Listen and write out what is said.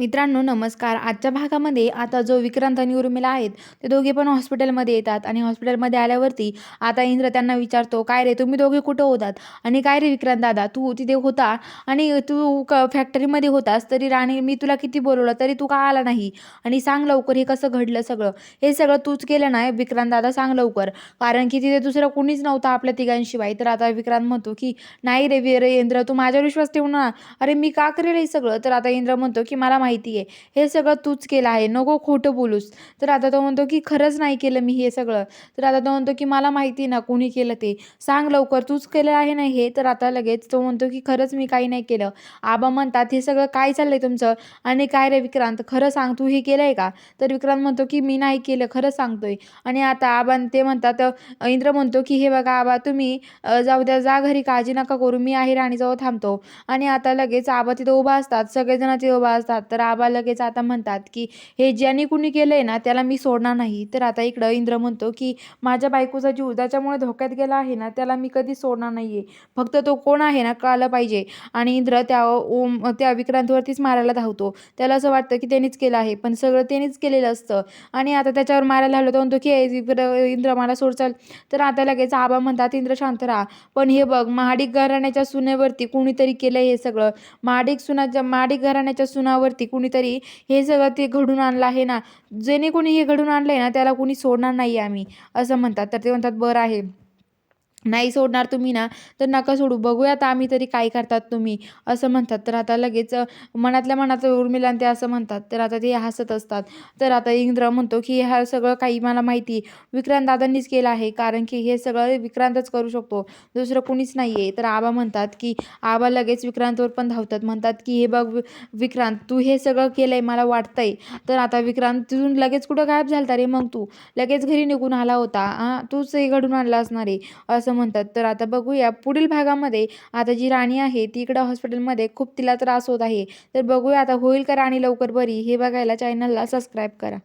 मित्रांनो नमस्कार. आजच्या भागामध्ये आता जो विक्रांत आणि उर्मिला आहेत ते दोघे पण हॉस्पिटलमध्ये येतात आणि हॉस्पिटलमध्ये आल्यावरती आता इंद्र त्यांना विचारतो काय रे तुम्ही दोघे कुठं होतात? आणि काय रे विक्रांत दादा तू तिथे होता आणि तू क फॅक्टरीमध्ये होतास तरी राणी मी तुला किती बोलवलं तरी तू का आला नाही? आणि सांग लवकर हे कसं घडलं सगळं. हे सगळं तूच केलं नाही विक्रांत दादा? सांग लवकर. कारण की तिथे दुसरं कोणीच नव्हतं आपल्या तिघांशिवाय. तर आता विक्रांत म्हणतो की नाही रे वीर इंद्र तू माझ्यावर विश्वास ठेवू ना. अरे मी का करेल हे सगळं? तर आता इंद्र म्हणतो की मला माहिती आहे. हे सगळं तूच केलं आहे. नको खोटं बोलूस. तर आता तो म्हणतो की खरंच नाही केलं मी हे सगळं. तर आता तो म्हणतो की मला माहिती ना कोणी केलं ते. सांग लवकर तूच केलं आहे ना हे? तर आता लगेच तो म्हणतो की खरंच मी काही नाही केलं. आबा म्हणतात हे सगळं काय चाललंय तुमचं? आणि काय रे विक्रांत? खरं सांग तू हे केलं आहे का? तर विक्रांत म्हणतो की मी नाही केलं खरं सांगतोय. आणि आता आबा ते म्हणतात इंद्र म्हणतो की हे बघा आबा तुम्ही जाऊ द्या जा घरी काळजी नका करू. मी आहे राणीजवळ थांबतो. आणि आता लगेच आबा तिथं उभा असतात. सगळेजण तिथे उभा असतात. तर आबा लगेच आता म्हणतात की हे ज्याने कुणी केलं आहे ना त्याला मी सोडणार नाही. तर आता इकडं इंद्र म्हणतो की माझ्या बायकोचा जीव ज्याच्यामुळे धोक्यात गेला आहे ना त्याला मी कधी सोडणार नाहीये. फक्त तो कोण आहे ना कळलं पाहिजे. आणि इंद्र त्या ओम त्या विक्रांतवरतीच मारायला धावतो. त्याला असं वाटतं की त्यांनीच केलं आहे पण सगळं त्यांनीच केलेलं असतं. आणि आता त्याच्यावर मारायला हवलं तर म्हणतो की "ए, इंद्र मला सोडचाल तर आता लगेच आबा म्हणतात इंद्र शांत राहा. पण हे बघ महाडिक घराण्याच्या सुनेवरती कुणीतरी केलं हे सगळं. महाडिक सुनाच्या महाडिक घराण्याच्या सुनावरती कुणीतरी हे सगळं ते घडून आणलं आहे ना जेणे कोणी हे घडून आणलं आहे ना त्याला कोणी सोडणार नाही आम्ही असं म्हणतात. तर ते म्हणतात बरं आहे. नाही सोडणार तुम्ही ना तर नका सोडू. बघूयात आम्ही तरी काय करतात तुम्ही असं म्हणतात. तर आता लगेच मनातल्या मनात उर्मिला ते असं म्हणतात. तर आता ते हसत असतात. तर आता इंद्र म्हणतो की हा सगळं काही मला माहिती आहे. विक्रांत दादांनीच केलं आहे कारण की हे सगळं विक्रांतच करू शकतो. दुसरं कोणीच नाही आहे तर आबा म्हणतात की आबा लगेच विक्रांतवर पण धावतात. म्हणतात की हे बघ विक्रांत तू हे सगळं केलं आहे मला वाटतंय. तर आता विक्रांत तिथून लगेच कुठं गायब झालता रे मग तू? लगेच घरी निघून आला होता. हां तूच हे घडून आणलं असणार आहे. असं असं म्हणतात. तर आता बघूया पुढील भागामध्ये आता जी राणी आहे ती इकडं हॉस्पिटलमध्ये खूप तिला त्रास होत आहे. तर बघूया आता होईल का राणी लवकर बरी हे बघायला चॅनलला सबस्क्राईब करा.